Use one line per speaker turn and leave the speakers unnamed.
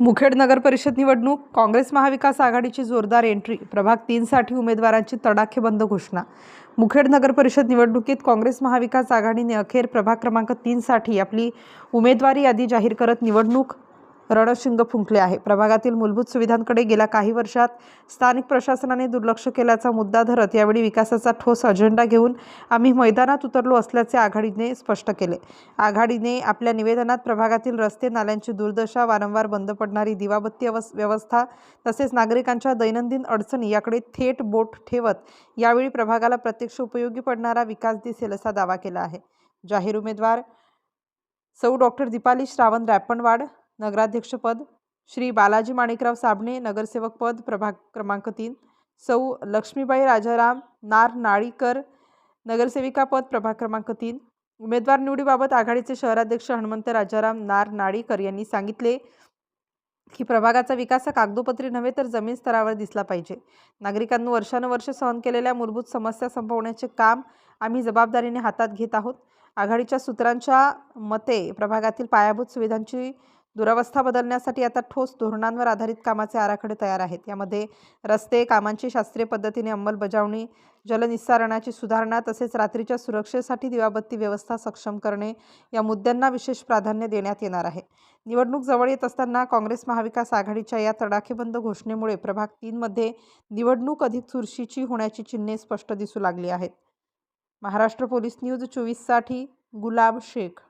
मुखेड नगर परिषद निवडणूक काँग्रेस महाविकास आघाडीची जोरदार एंट्री प्रभाग तीनसाठी उमेदवारांची तडाखेबंद घोषणा. मुखेड नगर परिषद निवडणुकीत काँग्रेस महाविकास आघाडीने अखेर प्रभाग क्रमांक तीनसाठी आपली उमेदवारी यादी जाहीर करत निवडणूक रणशिंग फुंकले आहे. प्रभागातील मूलभूत सुविधांकडे गेल्या काही वर्षात स्थानिक प्रशासनाने दुर्लक्ष केल्याचा मुद्दा धरत यावेळी विकासाचा ठोस अजेंडा घेऊन आम्ही मैदानात उतरलो असल्याचे आघाडीने स्पष्ट केले. आघाडीने आपल्या निवेदनात प्रभागातील रस्ते नाल्यांची दुर्दशा वारंवार बंद पडणारी दिवाबत्ती अवस व्यवस्था तसेच नागरिकांच्या दैनंदिन अडचणी याकडे थेट बोट ठेवत यावेळी प्रभागाला प्रत्यक्ष उपयोगी पडणारा विकास दिसेल असा दावा केला आहे. जाहीर उमेदवार सौ डॉक्टर दीपाली श्रावण रॅपणवाड नगराध्यक्षपद श्री बालाजी माणिकराव साबणे नगरसेवक पद प्रभाग क्रमांक तीन. सौ लक्ष्मीबाई राजाराम नार नाळीकर नगरसेविका पद प्रभाग क्रमांक तीन. उमेदवार निवडीबाबत आघाडीचे शहराध्यक्ष हनुमंत राजाराम नार नाळीकर यांनी सांगितले की प्रभागाचा विकास हा कागदोपत्री नव्हे तर जमीन स्तरावर दिसला पाहिजे. नागरिकांनी वर्षानुवर्ष सहन केलेल्या मूलभूत समस्या संपवण्याचे काम आम्ही जबाबदारीने हातात घेत आहोत. आघाडीच्या सूत्रांच्या मते प्रभागातील पायाभूत सुविधांची दुरावस्था बदलण्यासाठी आता ठोस धोरणांवर आधारित कामाचे आराखडे तयार आहेत. यामध्ये रस्ते कामांची शास्त्रीय पद्धतीने अंमलबजावणी जलनिस्सारणाची सुधारणा तसेच रात्रीच्या सुरक्षेसाठी दिवाबत्ती व्यवस्था सक्षम करणे या मुद्द्यांना विशेष प्राधान्य देण्यात येणार आहे. निवडणूक जवळ येत असताना काँग्रेस महाविकास आघाडीच्या या तडाखेबंद घोषणेमुळे प्रभाग तीनमध्ये निवडणूक अधिक चुरशीची होण्याची चिन्हे स्पष्ट दिसू लागली आहेत. महाराष्ट्र पोलीस न्यूज चोवीससाठी गुलाब शेख